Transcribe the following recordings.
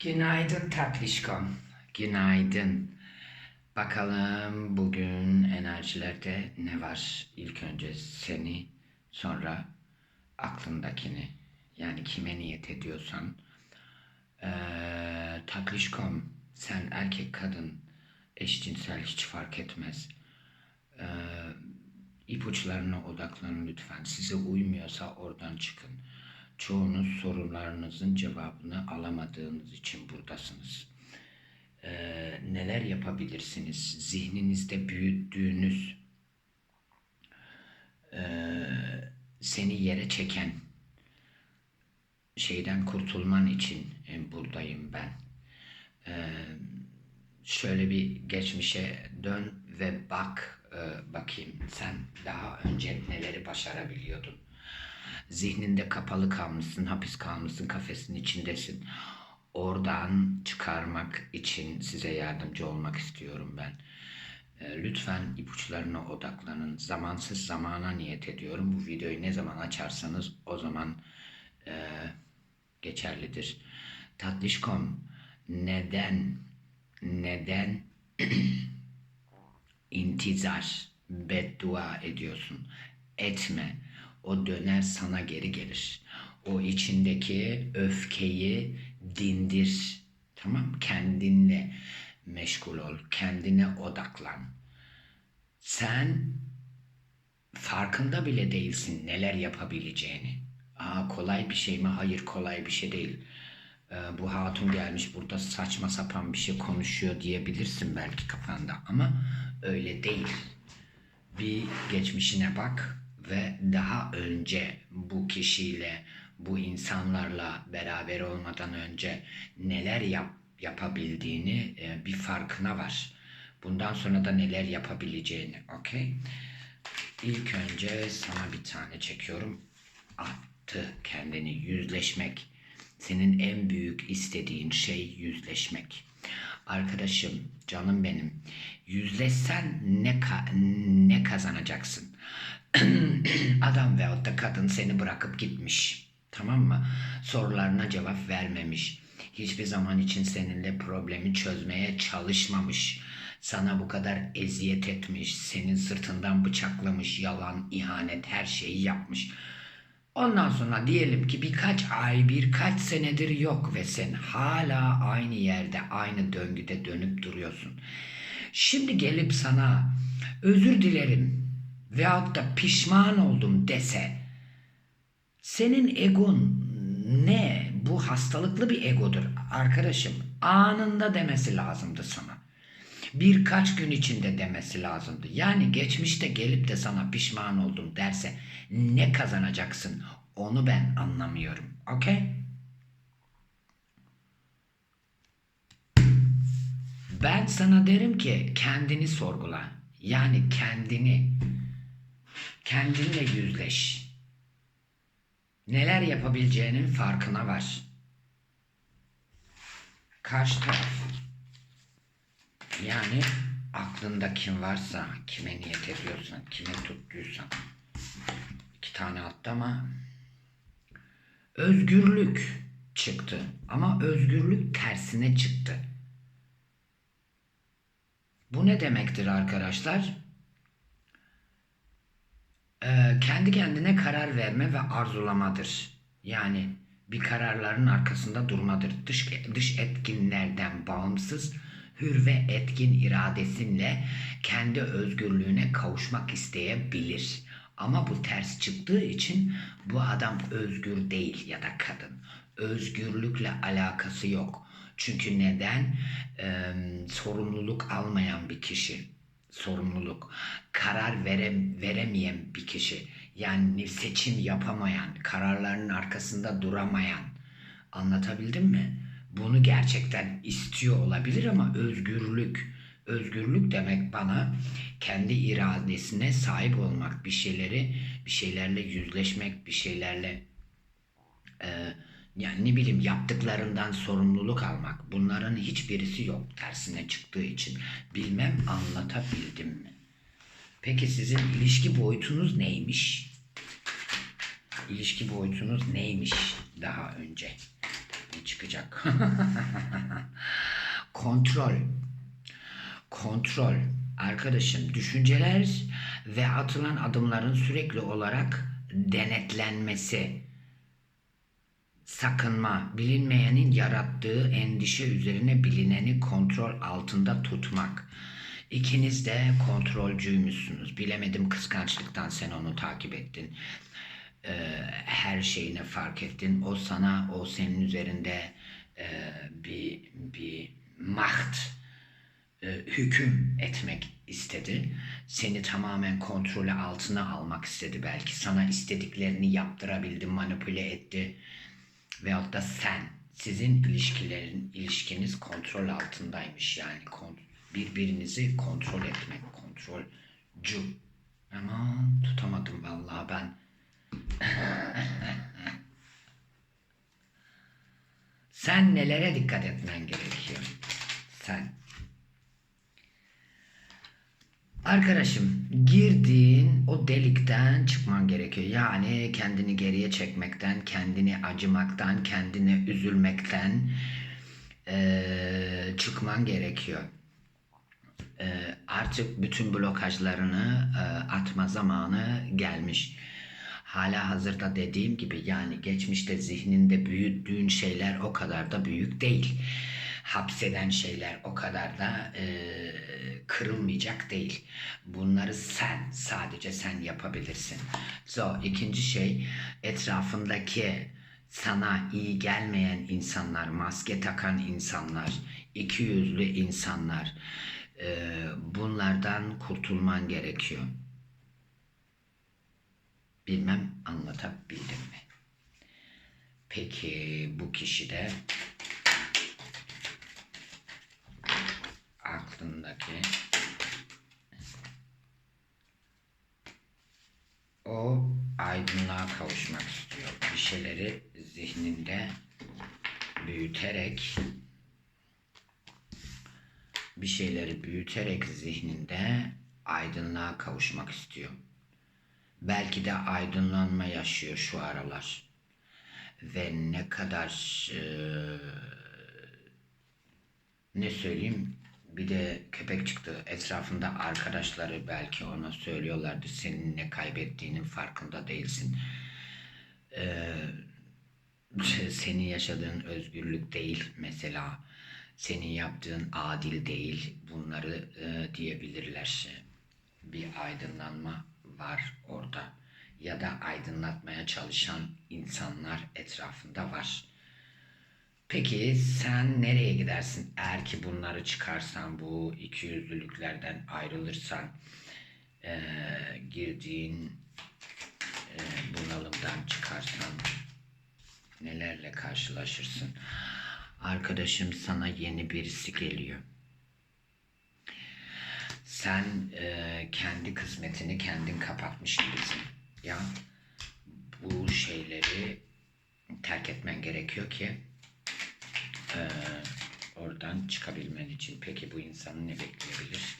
Günaydın tatlışkom. Günaydın. Bakalım bugün enerjilerde ne var? İlk önce seni, sonra aklındakini. Yani kime niyet ediyorsan. Ee, tatlışkom, sen erkek kadın, eşcinsel hiç fark etmez. Ee, ipuçlarına odaklanın lütfen. Size uymuyorsa oradan çıkın. Çoğunuz sorularınızın cevabını alamadığınız için buradasınız. Ee, neler yapabilirsiniz? Zihninizde büyüttüğünüz ee, seni yere çeken şeyden kurtulman için e, buradayım ben. Ee, şöyle bir geçmişe dön ve bak e, bakayım sen daha önce neleri başarabiliyordun. Zihninde kapalı kalmışsın, hapis kalmışsın, kafesin içindesin. Oradan çıkarmak için size yardımcı olmak istiyorum ben. E, Lütfen ipuçlarına odaklanın. Zamansız zamana niyet ediyorum. Bu videoyu ne zaman açarsanız o zaman e, geçerlidir. Tatlışkom neden neden intizar, beddua ediyorsun? Etme. O döner sana geri gelir. O içindeki öfkeyi dindir. Tamam Kendinle meşgul ol. Kendine odaklan. Sen farkında bile değilsin neler yapabileceğini. Aa kolay bir şey mi? Hayır kolay bir şey değil. Ee, bu hatun gelmiş burada saçma sapan bir şey konuşuyor diyebilirsin belki kafanda ama öyle değil. Bir geçmişine bak ve daha önce bu kişiyle, bu insanlarla beraber olmadan önce neler yap, yapabildiğini e, bir farkına var. Bundan sonra da neler yapabileceğini, okey? İlk önce sana bir tane çekiyorum. Attı kendini yüzleşmek. Senin en büyük istediğin şey yüzleşmek. Arkadaşım, canım benim. Yüzleşsen ne ka- ne kazanacaksın? Adam veyahut da kadın seni bırakıp gitmiş. Tamam mı? Sorularına cevap vermemiş. Hiçbir zaman için seninle problemi çözmeye çalışmamış. Sana bu kadar eziyet etmiş, senin sırtından bıçaklamış, yalan, ihanet her şeyi yapmış. Ondan sonra diyelim ki birkaç ay, birkaç senedir yok ve sen hala aynı yerde, aynı döngüde dönüp duruyorsun. Şimdi gelip sana özür dilerim veyahut da pişman oldum dese senin egon ne? Bu hastalıklı bir egodur arkadaşım. Anında demesi lazımdı sana. Birkaç gün içinde demesi lazımdı. Yani geçmişte gelip de sana pişman oldum derse ne kazanacaksın? Onu ben anlamıyorum. Okey? Ben sana derim ki kendini sorgula. Yani kendini kendinle yüzleş. Neler yapabileceğinin farkına var. Karşı taraf. Yani aklında kim varsa, kime niyet ediyorsan, kime tuttuysan. iki tane attı ama özgürlük çıktı. Ama özgürlük tersine çıktı. Bu ne demektir arkadaşlar? Ee, kendi kendine karar verme ve arzulamadır. Yani bir kararların arkasında durmadır. Dış, dış etkinlerden bağımsız, hür ve etkin iradesinle kendi özgürlüğüne kavuşmak isteyebilir. Ama bu ters çıktığı için bu adam özgür değil ya da kadın. Özgürlükle alakası yok. Çünkü neden? Ee, sorumluluk almayan bir kişi sorumluluk, karar verem, veremeyen bir kişi, yani seçim yapamayan, kararlarının arkasında duramayan. Anlatabildim mi? Bunu gerçekten istiyor olabilir ama özgürlük, özgürlük demek bana kendi iradesine sahip olmak, bir şeyleri, bir şeylerle yüzleşmek, bir şeylerle e, yani ne bileyim yaptıklarından sorumluluk almak. Bunların hiçbirisi yok tersine çıktığı için. Bilmem anlatabildim mi? Peki sizin ilişki boyutunuz neymiş? İlişki boyutunuz neymiş daha önce? ne çıkacak? Kontrol. Kontrol. Arkadaşım düşünceler ve atılan adımların sürekli olarak denetlenmesi. Sakınma, bilinmeyenin yarattığı endişe üzerine bilineni kontrol altında tutmak. İkiniz de kontrolcüymüşsünüz. Bilemedim kıskançlıktan sen onu takip ettin. Ee, her şeyini fark ettin. O sana, o senin üzerinde e, bir bir maht, e, hüküm etmek istedi. Seni tamamen kontrolü altına almak istedi belki. Sana istediklerini yaptırabildi, manipüle etti. Veyahut da sen, sizin ilişkilerin, ilişkiniz kontrol altındaymış yani. Birbirinizi kontrol etmek, kontrolcü. Ama tutamadım vallahi ben. Sen nelere dikkat etmen gerekiyor? Sen. Arkadaşım girdiğin o delikten çıkman gerekiyor. Yani kendini geriye çekmekten, kendini acımaktan, kendine üzülmekten eee, çıkman gerekiyor. Eee, artık bütün blokajlarını eee, atma zamanı gelmiş. Hala hazırda dediğim gibi yani geçmişte zihninde büyüttüğün şeyler o kadar da büyük değil. Hapseden şeyler o kadar da eee, kırılmayacak değil. Bunları sen, sadece sen yapabilirsin. So, ikinci şey etrafındaki sana iyi gelmeyen insanlar, maske takan insanlar, iki yüzlü insanlar, eee, bunlardan kurtulman gerekiyor. Bilmem anlatabildim mi? Peki bu kişi de aklındaki o aydınlığa kavuşmak istiyor. Bir şeyleri zihninde büyüterek bir şeyleri büyüterek zihninde aydınlığa kavuşmak istiyor. Belki de aydınlanma yaşıyor şu aralar. Ve ne kadar eee, ne söyleyeyim bir de köpek çıktı etrafında arkadaşları belki ona söylüyorlardı senin ne kaybettiğinin farkında değilsin. Eee, senin yaşadığın özgürlük değil mesela senin yaptığın adil değil bunları eee, diyebilirler. Bir aydınlanma var orada ya da aydınlatmaya çalışan insanlar etrafında var. Peki sen nereye gidersin? Eğer ki bunları çıkarsan, bu ikiyüzlülüklerden ayrılırsan, eee, girdiğin eee, bunalımdan çıkarsan nelerle karşılaşırsın? Arkadaşım sana yeni birisi geliyor. Sen eee, kendi kısmetini kendin kapatmış gibisin. Ya bu şeyleri terk etmen gerekiyor ki eee, oradan çıkabilmen için. Peki bu insanı ne bekleyebilir?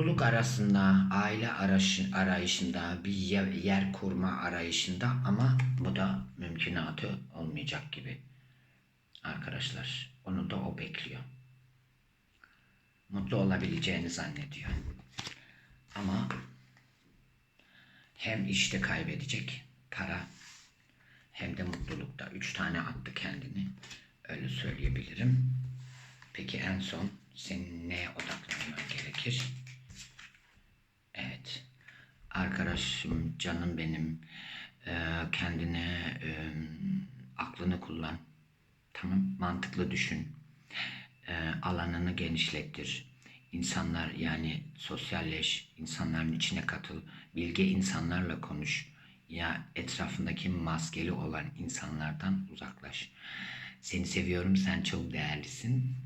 Mutluluk arasında, aile arayışında, bir yer, yer kurma arayışında ama bu da mümkünatı olmayacak gibi. Arkadaşlar, onu da o bekliyor. Mutlu olabileceğini zannediyor. Ama hem işte kaybedecek para hem de mutlulukta. Üç tane attı kendini. Öyle söyleyebilirim. Peki en son senin neye odaklanman gerekir? Evet. Arkadaşım, canım benim. Eee, kendine eee, aklını kullan. Tamam, mantıklı düşün. Eee, alanını genişlettir. İnsanlar yani sosyalleş, insanların içine katıl, bilge insanlarla konuş. Ya etrafındaki maskeli olan insanlardan uzaklaş. Seni seviyorum, sen çok değerlisin.